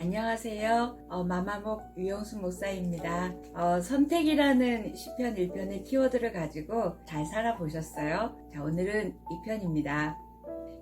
안녕하세요. 어, 마마목 유영수 목사입니다. 어, 선택이라는 시편 1편의 키워드를 가지고 잘 살아보셨어요? 자, 오늘은 2편입니다.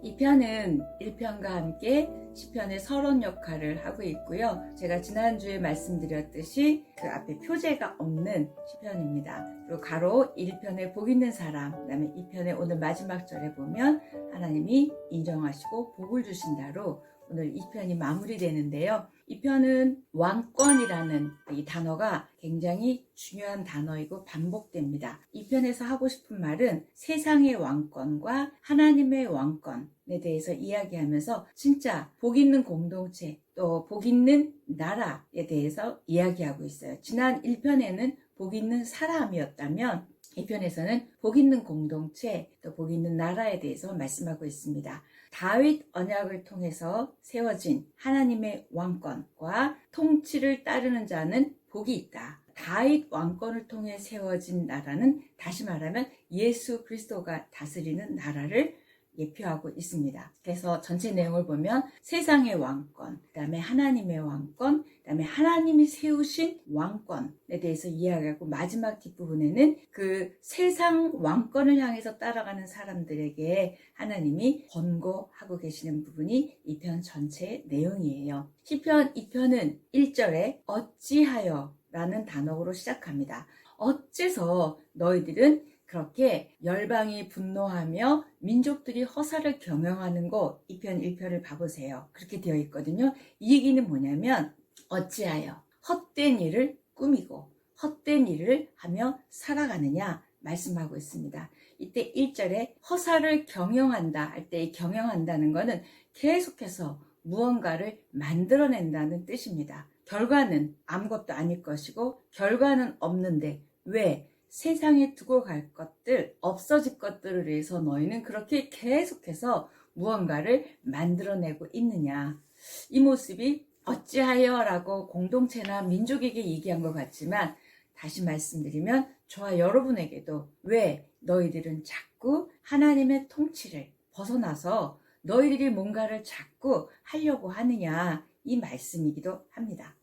2편은 1편과 함께 시편의 서론 역할을 하고 있고요. 제가 지난주에 말씀드렸듯이 그 앞에 표제가 없는 시편입니다. 그리고 가로 1편에 복 있는 사람, 그 다음에 2편의 오늘 마지막 절에 보면 하나님이 인정하시고 복을 주신다로 오늘 2편이 마무리되는데요. 2편은 왕권이라는 이 단어가 굉장히 중요한 단어이고 반복됩니다. 2편에서 하고 싶은 말은 세상의 왕권과 하나님의 왕권에 대해서 이야기하면서 진짜 복 있는 공동체 또 복 있는 나라에 대해서 이야기하고 있어요. 지난 1편에는 복 있는 사람이었다면 2편에서는 복 있는 공동체 또 복 있는 나라에 대해서 말씀하고 있습니다. 다윗 언약을 통해서 세워진 하나님의 왕권과 통치를 따르는 자는 복이 있다. 다윗 왕권을 통해 세워진 나라는 다시 말하면 예수 그리스도가 다스리는 나라를 예표하고 있습니다. 그래서 전체 내용을 보면 세상의 왕권, 그 다음에 하나님의 왕권, 그 다음에 하나님이 세우신 왕권에 대해서 이야기하고 마지막 뒷부분에는 그 세상 왕권을 향해서 따라가는 사람들에게 하나님이 권고하고 계시는 부분이 이 편 전체의 내용이에요. 시편 2편은 1절에 어찌하여 라는 단어로 시작합니다. 어째서 너희들은 그렇게 열방이 분노하며 민족들이 허사를 경영하는 거 2편 1편을 봐보세요. 그렇게 되어 있거든요. 이 얘기는 뭐냐면 어찌하여 헛된 일을 꾸미고 헛된 일을 하며 살아가느냐 말씀하고 있습니다. 이때 1절에 허사를 경영한다 할때 경영한다는 것은 계속해서 무언가를 만들어낸다는 뜻입니다. 결과는 아무것도 아닐 것이고 결과는 없는데 왜 세상에 두고 갈 것들, 없어질 것들을 위해서 너희는 그렇게 계속해서 무언가를 만들어내고 있느냐. 이 모습이 어찌하여 라고 공동체나 민족에게 얘기한 것 같지만 다시 말씀드리면 저와 여러분에게도 왜 너희들은 자꾸 하나님의 통치를 벗어나서 너희들이 뭔가를 자꾸 하려고 하느냐 이 말씀이기도 합니다.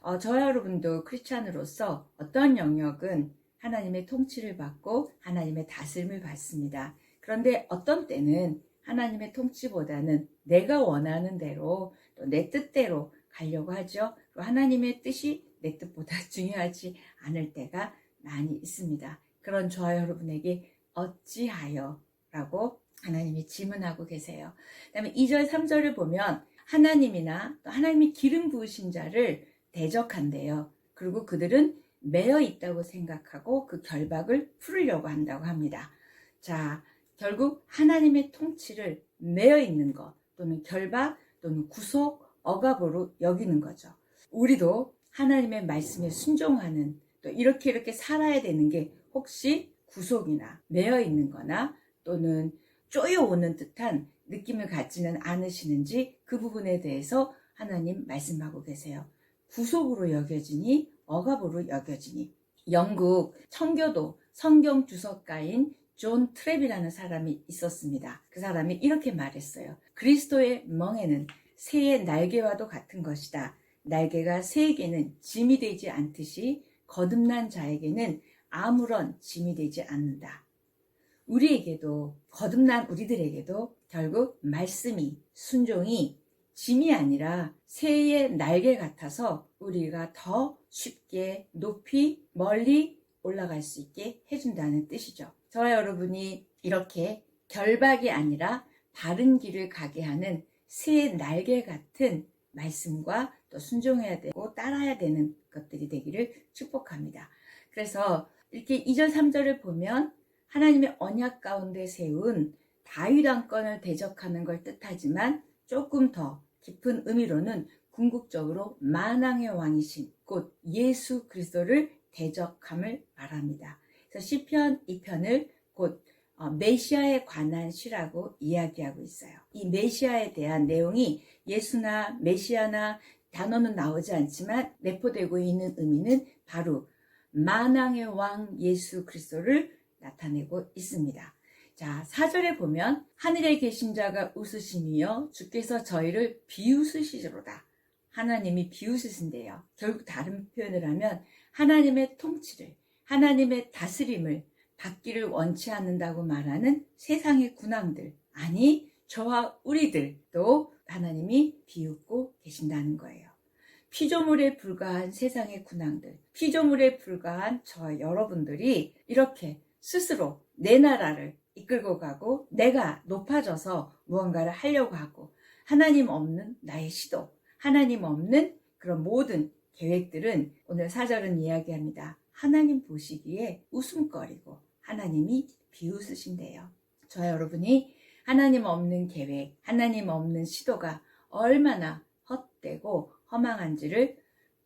어, 저와 여러분도 크리스찬으로서 어떤 영역은 하나님의 통치를 받고 하나님의 다스림을 받습니다. 그런데 어떤 때는 하나님의 통치보다는 내가 원하는 대로 또 내 뜻대로 가려고 하죠. 하나님의 뜻이 내 뜻보다 중요하지 않을 때가 많이 있습니다. 그런 저와 여러분에게 어찌하여 라고 하나님이 질문하고 계세요. 그 다음에 2절, 3절을 보면 하나님이나 또 하나님이 기름 부으신 자를 대적한대요. 그리고 그들은 매여 있다고 생각하고 그 결박을 풀으려고 한다고 합니다. 자, 결국 하나님의 통치를 매여 있는 것 또는 결박 또는 구속, 억압으로 여기는 거죠. 우리도 하나님의 말씀에 순종하는 또 이렇게 이렇게 살아야 되는 게 혹시 구속이나 매여 있는 거나 또는 쪼여오는 듯한 느낌을 갖지는 않으시는지 그 부분에 대해서 하나님 말씀하고 계세요. 구속으로 여겨지니 억압으로 여겨지니 영국 청교도 성경 주석가인 존 트랩이라는 사람이 있었습니다. 그 사람이 이렇게 말했어요. 그리스도의 멍에는 새의 날개와도 같은 것이다. 날개가 새에게는 짐이 되지 않듯이 거듭난 자에게는 아무런 짐이 되지 않는다. 우리에게도 거듭난 우리들에게도 결국 말씀이 순종이 짐이 아니라 새의 날개 같아서 우리가 더 쉽게 높이 멀리 올라갈 수 있게 해준다는 뜻이죠. 저와 여러분이 이렇게 결박이 아니라 바른 길을 가게 하는 새의 날개 같은 말씀과 또 순종해야 되고 따라야 되는 것들이 되기를 축복합니다. 그래서 이렇게 2절 3절을 보면 하나님의 언약 가운데 세운 다윗 왕권을 대적하는 걸 뜻하지만 조금 더 깊은 의미로는 궁극적으로 만왕의 왕이신 곧 예수 그리스도를 대적함을 말합니다. 그래서 시편 2편을 곧 어, 메시아에 관한 시라고 이야기하고 있어요. 이 메시아에 대한 내용이 예수나 메시아나 단어는 나오지 않지만 내포되고 있는 의미는 바로 만왕의 왕 예수 그리스도를 나타내고 있습니다. 자, 사절에 보면 하늘에 계신 자가 웃으시며 주께서 저희를 비웃으시리로다. 하나님이 비웃으신대요. 결국 다른 표현을 하면 하나님의 통치를, 하나님의 다스림을 받기를 원치 않는다고 말하는 세상의 군왕들, 아니, 저와 우리들도 하나님이 비웃고 계신다는 거예요. 피조물에 불과한 세상의 군왕들, 피조물에 불과한 저와 여러분들이 이렇게 스스로 내 나라를 이끌고 가고 내가 높아져서 무언가를 하려고 하고 하나님 없는 나의 시도, 하나님 없는 그런 모든 계획들은 오늘 사절은 이야기합니다. 하나님 보시기에 웃음거리고 하나님이 비웃으신대요. 저 여러분이 하나님 없는 계획, 하나님 없는 시도가 얼마나 헛되고 허망한지를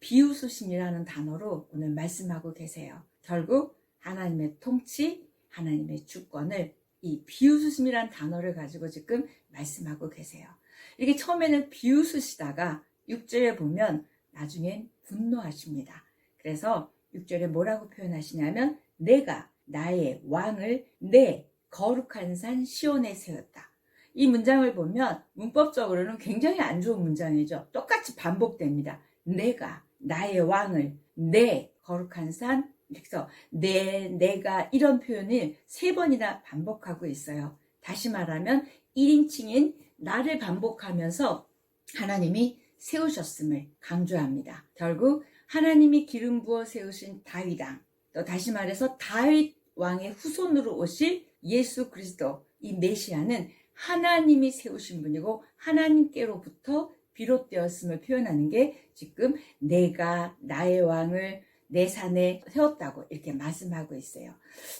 비웃으심이라는 단어로 오늘 말씀하고 계세요. 결국 하나님의 통치, 하나님의 주권을 이 비웃으심이란 단어를 가지고 지금 말씀하고 계세요. 이게 처음에는 비웃으시다가 6절에 보면 나중엔 분노하십니다. 그래서 6절에 뭐라고 표현하시냐면 내가 나의 왕을 내 거룩한 산 시온에 세웠다. 이 문장을 보면 문법적으로는 굉장히 안 좋은 문장이죠. 똑같이 반복됩니다. 내가 나의 왕을 내 거룩한 산 그래서 내 내가 이런 표현을 세 번이나 반복하고 있어요. 다시 말하면 1인칭인 나를 반복하면서 하나님이 세우셨음을 강조합니다. 결국 하나님이 기름 부어 세우신 다윗왕, 또 다시 말해서 다윗 왕의 후손으로 오실 예수 그리스도 이 메시아는 하나님이 세우신 분이고 하나님께로부터 비롯되었음을 표현하는 게 지금 내가 나의 왕을 내 산에 세웠다고 이렇게 말씀하고 있어요.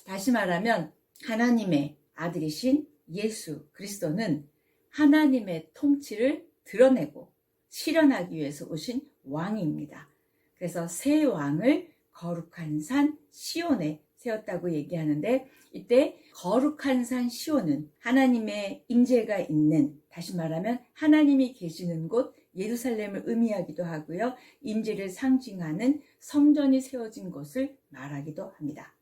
다시 말하면 하나님의 아들이신 예수 그리스도는 하나님의 통치를 드러내고 실현하기 위해서 오신 왕입니다. 그래서 새 왕을 거룩한 산 시온에 세웠다고 얘기하는데 이때 거룩한 산 시온은 하나님의 임재가 있는 다시 말하면 하나님이 계시는 곳 예루살렘을 의미하기도 하고요. 임재를 상징하는 성전이 세워진 곳을 말하기도 합니다.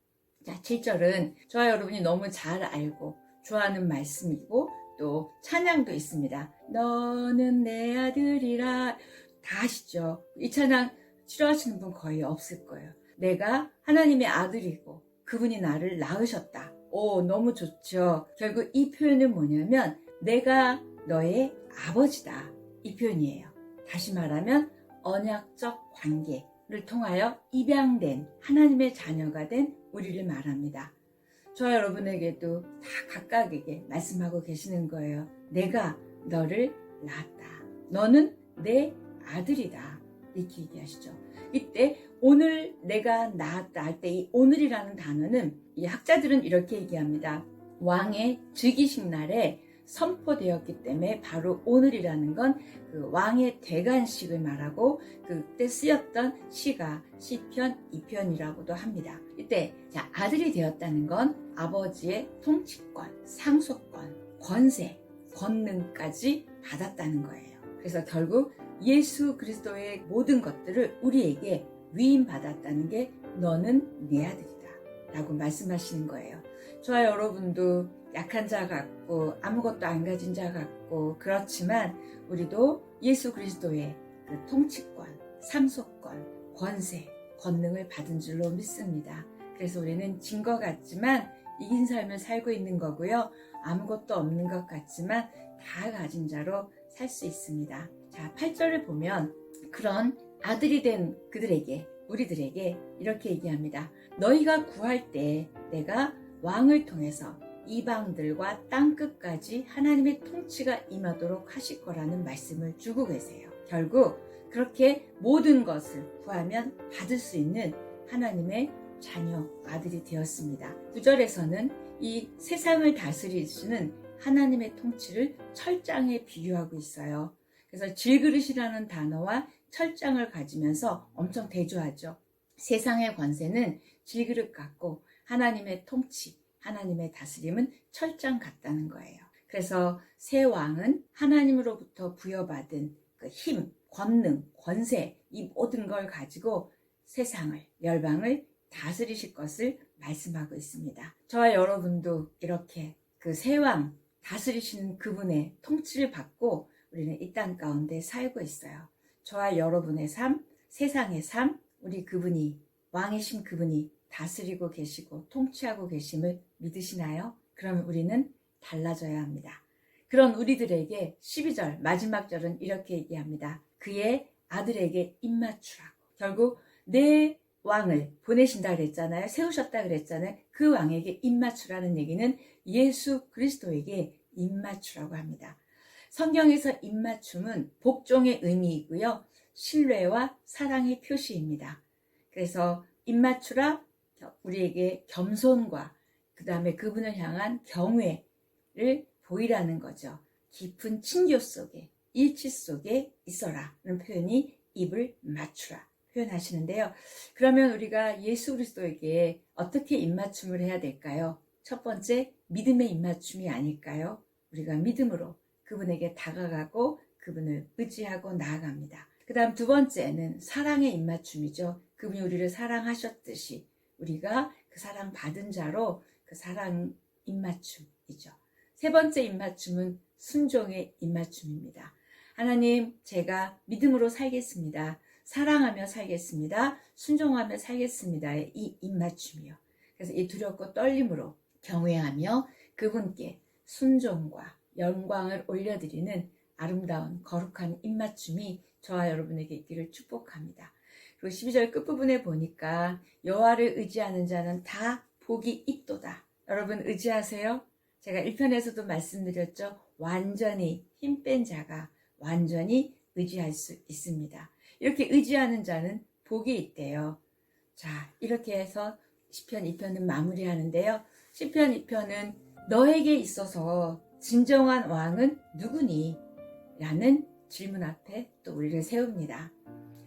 자, 7절은 저와 여러분이 너무 잘 알고 좋아하는 말씀이고 또 찬양도 있습니다. 너는 내 아들이라 다 아시죠? 이 찬양 싫어하시는 분 거의 없을 거예요. 내가 하나님의 아들이고 그분이 나를 낳으셨다. 오, 너무 좋죠. 결국 이 표현은 뭐냐면 내가 너의 아버지다. 이 표현이에요. 다시 말하면 언약적 관계를 통하여 입양된 하나님의 자녀가 된 우리를 말합니다. 저 여러분에게도 다 각각에게 말씀하고 계시는 거예요. 내가 너를 낳았다. 너는 내 아들이다. 이렇게 얘기하시죠. 이때 오늘 내가 낳았다 할 때 이 오늘이라는 단어는 이 학자들은 이렇게 얘기합니다. 왕의 즉위식 날에 선포되었기 때문에 바로 오늘이라는 건 그 왕의 대관식을 말하고 그때 쓰였던 시가 시편 2편이라고도 합니다. 이때 자 아들이 되었다는 건 아버지의 통치권, 상속권, 권세, 권능까지 받았다는 거예요. 그래서 결국 예수 그리스도의 모든 것들을 우리에게 위임받았다는 게 너는 내 아들이다 라고 말씀하시는 거예요. 저와 여러분도 약한 자 같고 아무것도 안 가진 자 같고 그렇지만 우리도 예수 그리스도의 그 통치권, 상속권, 권세, 권능을 받은 줄로 믿습니다. 그래서 우리는 진 것 같지만 이긴 삶을 살고 있는 거고요. 아무것도 없는 것 같지만 다 가진 자로 살 수 있습니다. 자, 8절을 보면 그런 아들이 된 그들에게 우리들에게 이렇게 얘기합니다. 너희가 구할 때 내가 왕을 통해서 이방들과 땅 끝까지 하나님의 통치가 임하도록 하실 거라는 말씀을 주고 계세요. 결국 그렇게 모든 것을 구하면 받을 수 있는 하나님의 자녀 아들이 되었습니다. 9절에서는 이 세상을 다스리시는 하나님의 통치를 철장에 비유하고 있어요. 그래서 질그릇이라는 단어와 철장을 가지면서 엄청 대조하죠. 세상의 관세는 질그릇 같고 하나님의 통치, 하나님의 다스림은 철장 같다는 거예요. 그래서 새 왕은 하나님으로부터 부여받은 그 힘, 권능, 권세 이 모든 걸 가지고 세상을 열방을 다스리실 것을 말씀하고 있습니다. 저와 여러분도 이렇게 그새왕 다스리시는 그분의 통치를 받고 우리는 이 땅 가운데 살고 있어요. 저와 여러분의 삶, 세상의 삶, 우리 그분이 왕이신 그분이 다스리고 계시고 통치하고 계심을 믿으시나요? 그럼 우리는 달라져야 합니다. 그런 우리들에게 12절 마지막 절은 이렇게 얘기합니다. 그의 아들에게 입맞추라고. 결국 내 왕을 보내신다 그랬잖아요. 세우셨다 그랬잖아요. 그 왕에게 입맞추라는 얘기는 예수 그리스도에게 입맞추라고 합니다. 성경에서 입맞춤은 복종의 의미이고요. 신뢰와 사랑의 표시입니다. 그래서 입맞추라 우리에게 겸손과 그 다음에 그분을 향한 경외를 보이라는 거죠. 깊은 친교 속에 일치 속에 있어라는 표현이 입을 맞추라 표현하시는데요. 그러면 우리가 예수 그리스도에게 어떻게 입맞춤을 해야 될까요? 첫 번째 믿음의 입맞춤이 아닐까요? 우리가 믿음으로 그분에게 다가가고 그분을 의지하고 나아갑니다. 그 다음 두 번째는 사랑의 입맞춤이죠. 그분이 우리를 사랑하셨듯이 우리가 그 사랑 받은 자로 그 사랑 입맞춤이죠. 세 번째 입맞춤은 순종의 입맞춤입니다. 하나님, 제가 믿음으로 살겠습니다. 사랑하며 살겠습니다. 순종하며 살겠습니다의 이 입맞춤이요. 그래서 이 두렵고 떨림으로 경외하며 그분께 순종과 영광을 올려드리는 아름다운 거룩한 입맞춤이 저와 여러분에게 있기를 축복합니다. 그리고 12절 끝부분에 보니까 여호와를 의지하는 자는 다 복이 있도다. 여러분 의지하세요? 제가 1편에서도 말씀드렸죠. 완전히 힘 뺀 자가 완전히 의지할 수 있습니다. 이렇게 의지하는 자는 복이 있대요. 자, 이렇게 해서 10편 2편은 마무리하는데요. 10편 2편은 너에게 있어서 진정한 왕은 누구니? 라는 질문 앞에 또 우리를 세웁니다.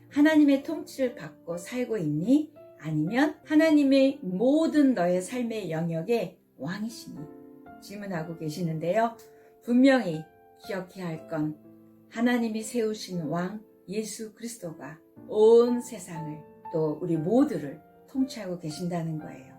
하나님의 통치를 받고 살고 있니? 아니면 하나님의 모든 너의 삶의 영역에 왕이시니? 질문하고 계시는데요. 분명히 기억해야 할 건 하나님이 세우신 왕 예수 그리스도가 온 세상을 또 우리 모두를 통치하고 계신다는 거예요.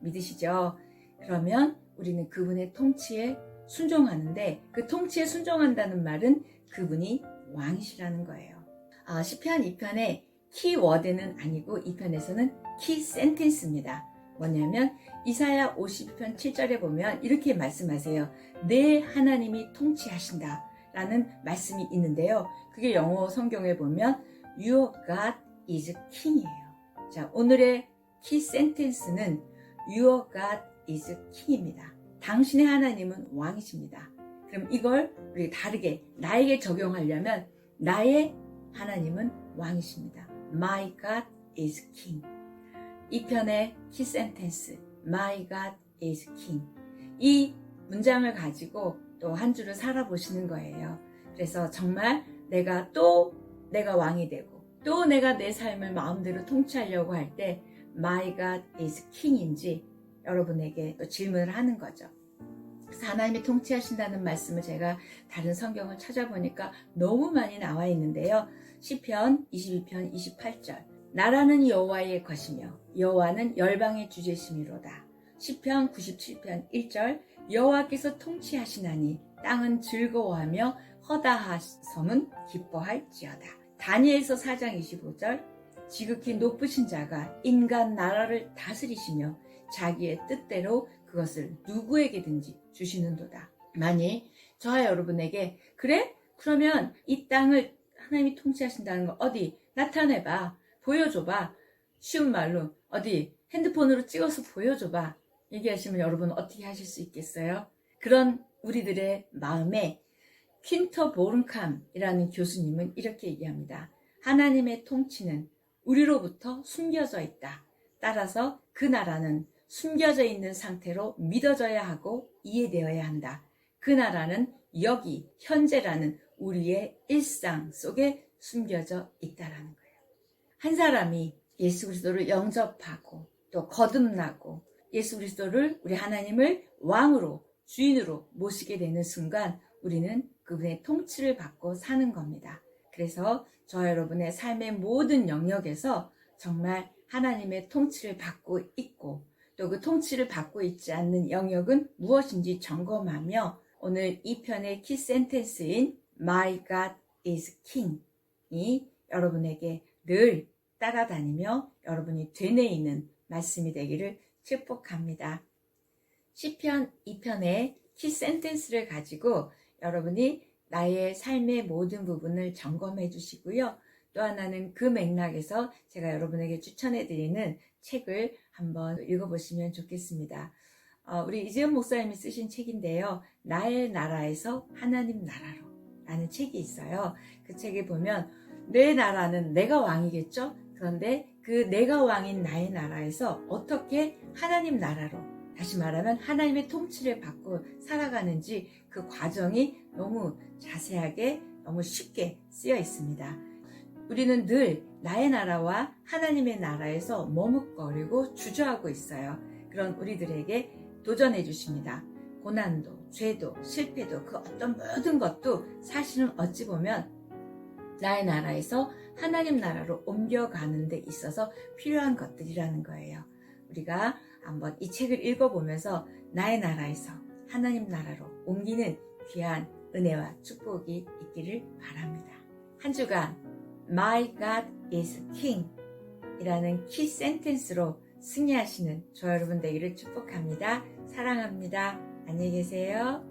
믿으시죠? 그러면 우리는 그분의 통치에 순종하는데 그 통치에 순종한다는 말은 그분이 왕이시라는 거예요. 아, 10편 2편의 키워드는 아니고 2편에서는 키 센텐스입니다. 뭐냐면 이사야 50편 7절에 보면 이렇게 말씀하세요. 내 하나님이 통치하신다 라는 말씀이 있는데요. 그게 영어 성경에 보면 Your God is King이에요. 자, 오늘의 키 센텐스는 Your God is King입니다. 당신의 하나님은 왕이십니다. 그럼 이걸 우리 다르게 나에게 적용하려면 나의 하나님은 왕이십니다. My God is King. 이 편의 키 센텐스 My God is King. 이 문장을 가지고 또 한 주를 살아보시는 거예요. 그래서 정말 내가 또 내가 왕이 되고 또 내가 내 삶을 마음대로 통치하려고 할 때 My God is King인지 여러분에게 또 질문을 하는 거죠. 그래서 하나님이 통치하신다는 말씀을 제가 다른 성경을 찾아보니까 너무 많이 나와 있는데요. 시편 22편 28절 나라는 여호와의 것이며 여호와는 열방의 주제심이로다. 시편 97편 1절 여호와께서 통치하시나니 땅은 즐거워하며 허다하 섬은 기뻐할지어다. 다니엘서 4장 25절 지극히 높으신 자가 인간 나라를 다스리시며 자기의 뜻대로 그것을 누구에게든지 주시는도다. 만일 저와 여러분에게 그래? 그러면 이 땅을 하나님이 통치하신다는 거 어디 나타내봐. 보여줘봐. 쉬운 말로 어디 핸드폰으로 찍어서 보여줘봐. 얘기하시면 여러분 어떻게 하실 수 있겠어요? 그런 우리들의 마음에 퀸터 보름캄이라는 교수님은 이렇게 얘기합니다. 하나님의 통치는 우리로부터 숨겨져 있다. 따라서 그 나라는 숨겨져 있는 상태로 믿어져야 하고 이해되어야 한다. 그 나라는 여기, 현재라는 우리의 일상 속에 숨겨져 있다라는 거예요. 한 사람이 예수 그리스도를 영접하고 또 거듭나고 예수 그리스도를 우리 하나님을 왕으로 주인으로 모시게 되는 순간 우리는 그분의 통치를 받고 사는 겁니다. 그래서 저 여러분의 삶의 모든 영역에서 정말 하나님의 통치를 받고 있고 또 그 통치를 받고 있지 않는 영역은 무엇인지 점검하며 오늘 이 편의 키 센텐스인 My God is King이 여러분에게 늘 따라다니며 여러분이 되뇌이는 말씀이 되기를 축복합니다. 시편 2편의 키 센텐스를 가지고 여러분이 나의 삶의 모든 부분을 점검해 주시고요. 또 하나는 그 맥락에서 제가 여러분에게 추천해 드리는 책을 한번 읽어보시면 좋겠습니다. 어, 우리 이재현 목사님이 쓰신 책인데요. 나의 나라에서 하나님 나라로 라는 책이 있어요. 그 책에 보면 내 나라는 내가 왕이겠죠? 그런데 그 내가 왕인 나의 나라에서 어떻게 하나님 나라로 다시 말하면 하나님의 통치를 받고 살아가는지 그 과정이 너무 자세하게 너무 쉽게 쓰여 있습니다. 우리는 늘 나의 나라와 하나님의 나라에서 머뭇거리고 주저하고 있어요. 그런 우리들에게 도전해 주십니다. 고난도, 죄도, 실패도 그 어떤 모든 것도 사실은 어찌 보면 나의 나라에서 하나님 나라로 옮겨가는 데 있어서 필요한 것들이라는 거예요. 우리가 한번 이 책을 읽어보면서 나의 나라에서 하나님 나라로 옮기는 귀한 은혜와 축복이 있기를 바랍니다. 한 주간 My God is King 이라는 키 센텐스로 승리하시는 저 여러분 되기를 축복합니다. 사랑합니다. 안녕히 계세요.